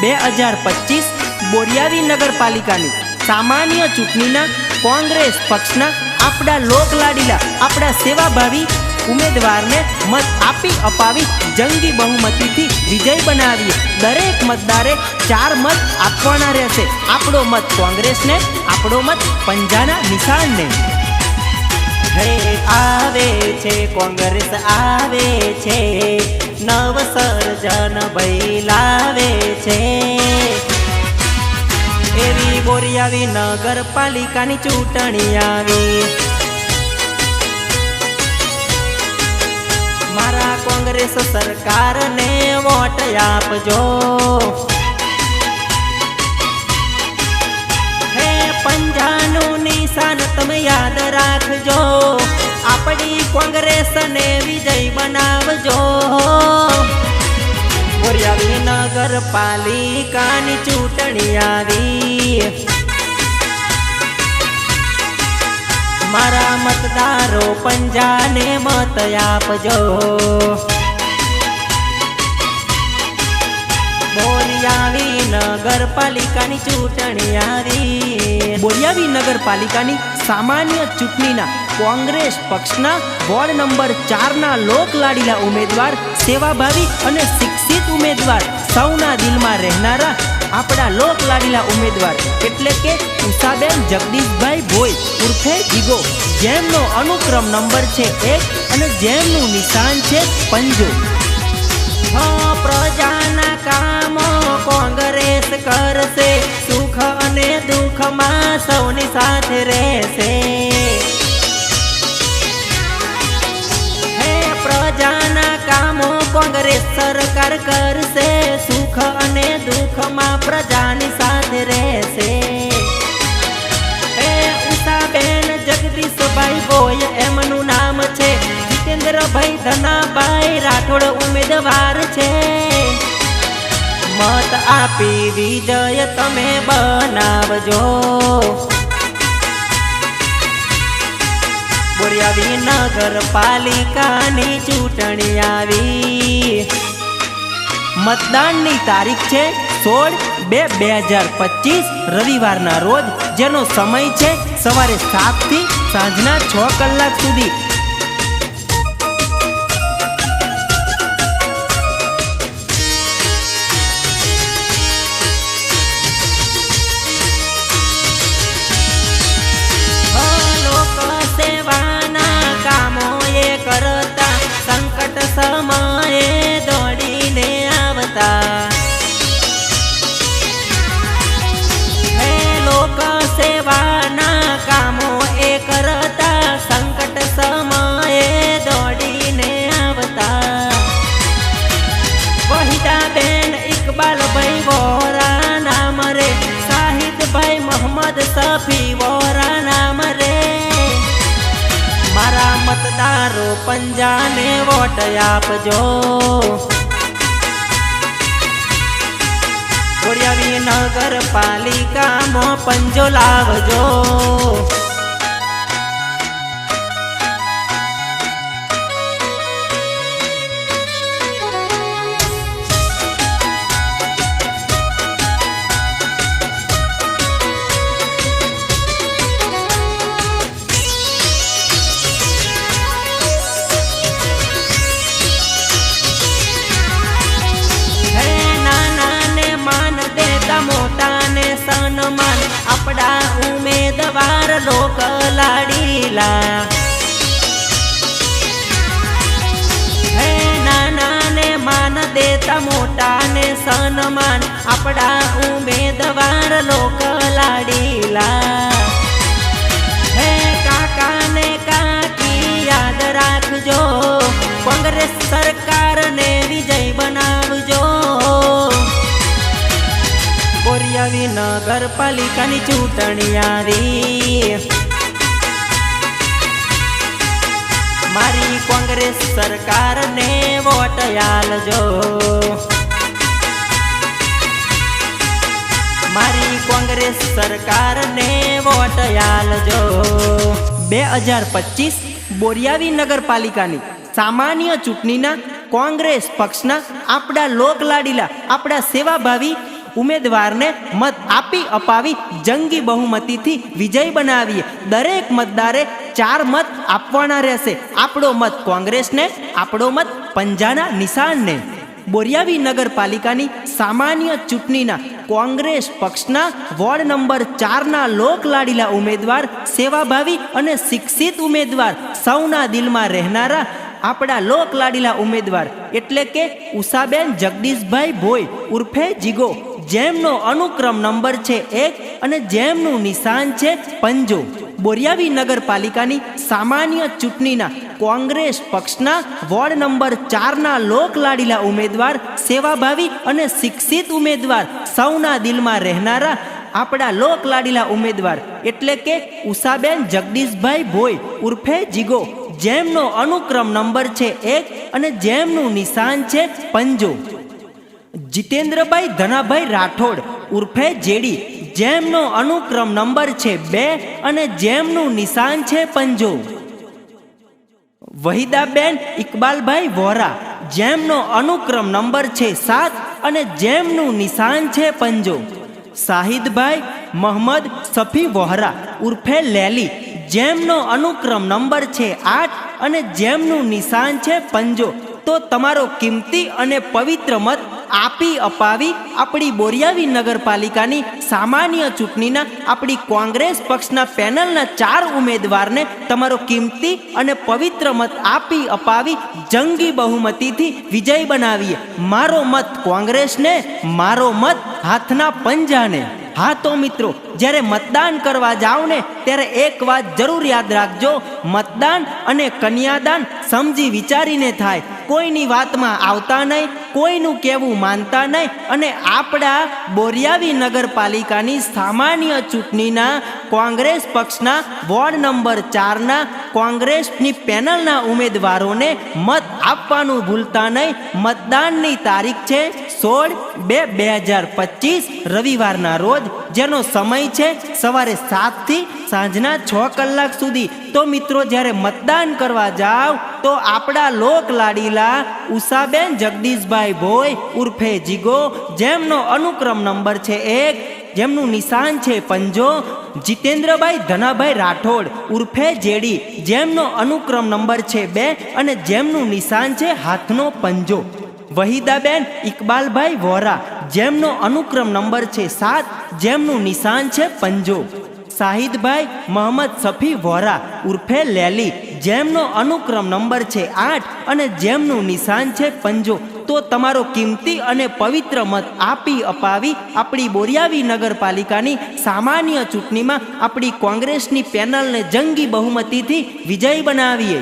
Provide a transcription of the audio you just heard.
બે હજાર પચીસ બોરિયાવી નગરપાલિકાની સામાન્ય ચૂંટણીના કોંગ્રેસ પક્ષના આપણા લોકલાડીલા આપણા સેવાભાવી ઉમેદવારને મત આપી અપાવી જંગી બહુમતીથી વિજય બનાવીએ. દરેક મતદારે ચાર મત આપવાના રહેશે. આપણો મત કોંગ્રેસને, આપણો મત પંજાના નિશાળને. આવે છે, કોંગ્રેસ આવે છે. નવ સર્જન બૈલાવે લાવે છે. એવી આવી નગરપાલિકાની ચૂંટણી આવી. મારા કોંગ્રેસ સરકારને વોટ આપજો. હે પંજાનું નિશાન તમે યાદ રાખજો. આપણી કોંગ્રેસને વિજય બનાવજો. બોરિયાવી નગરપાલિકાની ચૂંટણી આવી. મારા મતદારો પંજાને મત આપજો. બોરિયાવી નગરપાલિકાની ચૂંટણી આવી. બોરિયાવી નગરપાલિકાની સામાન્ય ચૂંટણીના કોંગ્રેસ પક્ષના વોર્ડ નંબર ચારના લોકલાડીલા ઉમેદવાર, સેવાભાવી અને શિક્ષિત ઉમેદવાર સૌના દિલમાં રહેનારા આપણા લોકલાડીલા ઉમેદવાર એટલે કે ઉષાબેન જગદીશભાઈ ભોઈ, ઉર્ફે જીગો જેમનો અનુક્રમ નંબર છે એક અને જેમનું નિશાન છે પંજો. પ્રજાના કામો કોંગ્રેસ કરશે. સુખ અને દુઃખમાં સૌની સાથે રહેશે. કોંગ્રેસ સરકાર કરશે, સુખ અને દુઃખમાં પ્રજાની સાથે રહેશે. ઉષાબેન જગદીશભાઈ બોય એમનું નામ છે. જીતેન્દ્રભાઈ ધનાભાઈ રાઠોડ ઉમેદવાર છે. મત આપી વિજય તમે બનાવજો. બોરિયાવી નગરપાલિકાની ચૂંટણી આવી. મતદાનની તારીખ છે સોળ બે બે હજાર પચીસ, રવિવારના રોજ. જેનો સમય છે સવારે સાતથી સાંજના છ કલાક સુધી. સમયે દોડીને આવતા. હે લોક સેવાના કામો એ કરતા સંકટ સમયે દોડીને આવતા. વહિતા બેન ઇકબાલભાઈ વોરા નામ રે શાહિદભાઈ મોહમ્મદ સફી વોરા મતદારો પંજાને વોટ આપજો. નગરપાલિકામાં પંજો લાવજો. લોક લાડીલા હે નાનાને માન દેતા મોટાને સન્માન આપણા ઉમેદવાર લોક લાડીલા હે કાકાને કાકી યાદ રાખજો કોંગ્રેસ સરકારને વિજય બનાવજો બોરિયાવી નગરપાલિકાની ચૂંટણી આવી કોંગ્રેસ સરકારને વોટ આલજો મારી કોંગ્રેસ સરકારને વોટ આલજો બે હજાર પચીસ બોરિયાવી નગરપાલિકાની સામાન્ય ચૂંટણીના કોંગ્રેસ પક્ષના આપણા લોકલાડીલા આપણા સેવાભાવી ઉમેદવારને મત આપી અપાવી જંગી બહુમતીથી વિજય બનાવીએ. દરેક મતદારે ચાર મત આપવાના રહેશે. આપણો મત કોંગ્રેસને, આપણો મત પંજાના નિશાનને બોરિયાવી નગરપાલિકાની સામાન્ય ચૂંટણીના કોંગ્રેસ પક્ષના વોર્ડ નંબર ચારના લોકલાડીલા ઉમેદવાર, સેવાભાવી અને શિક્ષિત ઉમેદવાર સૌના દિલમાં રહેનારા આપણા લોકલાડીલા ઉમેદવાર એટલે કે ઉષાબેન જગદીશભાઈ ભોઈ ઉર્ફે જીગો. જેમનો અનુક્રમ નંબર છે એક અને જેમનું નિશાન છે પંજો. બોરિયાવી નગરપાલિકાની સામાન્ય ચૂંટણીના કોંગ્રેસ પક્ષના વોર્ડ નંબર ચારના લોકલાડીલા ઉમેદવાર, સેવાભાવી અને શિક્ષિત ઉમેદવાર સૌના દિલમાં રહેનારા આપણા લોકલાડીલા ઉમેદવાર એટલે કે ઉષાબેન જગદીશભાઈ ભોઈ ઉર્ફે જીગો. જેમનો અનુક્રમ નંબર છે એક અને જેમનું નિશાન છે પંજો. જીતેન્દ્રભાઈ ધનાભાઈ રાઠોડ ઉર્ફે જેડી, જેમનો અનુક્રમ નંબર છે બે અને જેમનું નિશાન છે પંજો. વહીદાબેન ઇકબાલભાઈ વોરા, જેમનો અનુક્રમ નંબર છે સાત અને જેમનું નિશાન છે પંજો. શાહિદભાઈ મોહમ્મદ સફી વોહરા ઉર્ફે લેલી, જેમનો અનુક્રમ નંબર છે આઠ અને જેમનું નિશાન છે પંજો. તો તમારો કિંમતી અને પવિત્ર મત આપી અપાવી આપણી બોરિયાવી નગરપાલિકાની સામાન્ય ચૂંટણીના આપણી કોંગ્રેસ પક્ષના પેનલના ચાર ઉમેદવારને તમારો કિંમતી અને પવિત્ર મત આપી અપાવી જંગી બહુમતીથી વિજય બનાવીએ. મારો મત કોંગ્રેસને, મારો મત હાથના પંજાને. હા તો મિત્રો, જ્યારે મતદાન કરવા જાઓ ને ત્યારે એક વાત જરૂર યાદ રાખજો. મતદાન અને કન્યાદાન સમજી વિચારીને થાય. કોઈની વાતમાં આવતા નહીં કોઈનું કહેવું માનતા નહીં અને આપણા બોરિયાવી નગરપાલિકાની સામાન્ય ચૂંટણીના કોંગ્રેસ પક્ષના વોર્ડ નંબર ચારના કોંગ્રેસની પેનલના ઉમેદવારોને મત આપવાનું ભૂલતા નહીં. મતદાનની તારીખ છે સોળ બે બે હજાર પચીસ, રવિવારના રોજ. જેનો સમય છે સવારે સાતથી સાંજના છ કલાક સુધી. તો મિત્રો, જ્યારે મતદાન કરવા જાવ તો આપણા લોક લાડીલા ઉષાબેન જગદીશભાઈ ભોઈ, ઉર્ફે જીગો, જેમનો અનુક્રમ નંબર છે એક, જેમનું નિશાન છે પંજો, જીતેન્દ્રભાઈ ધનાભાઈ રાઠોડ, ઉર્ફે જેડી, જેમનો અનુક્રમ નંબર છે બે અને જેમનું નિશાન છે હાથનો પંજો. વહીદાબેન ઇકબાલભાઈ વોરા, જેમનો અનુક્રમ નંબર છે સાત, જેમનું નિશાન છે પંજો. શાહિદભાઈ મોહમ્મદ સફી વોરા, ઉર્ફે લેલી જેમનો અનુક્રમ નંબર છે આઠ અને જેમનું નિશાન છે પંજો, તો તમારો કિંમતી અને પવિત્ર મત આપી અપાવી આપણી બોરિયાવી નગરપાલિકાની સામાન્ય ચૂંટણીમાં આપણી કોંગ્રેસની પેનલને જંગી બહુમતીથી વિજય બનાવીએ.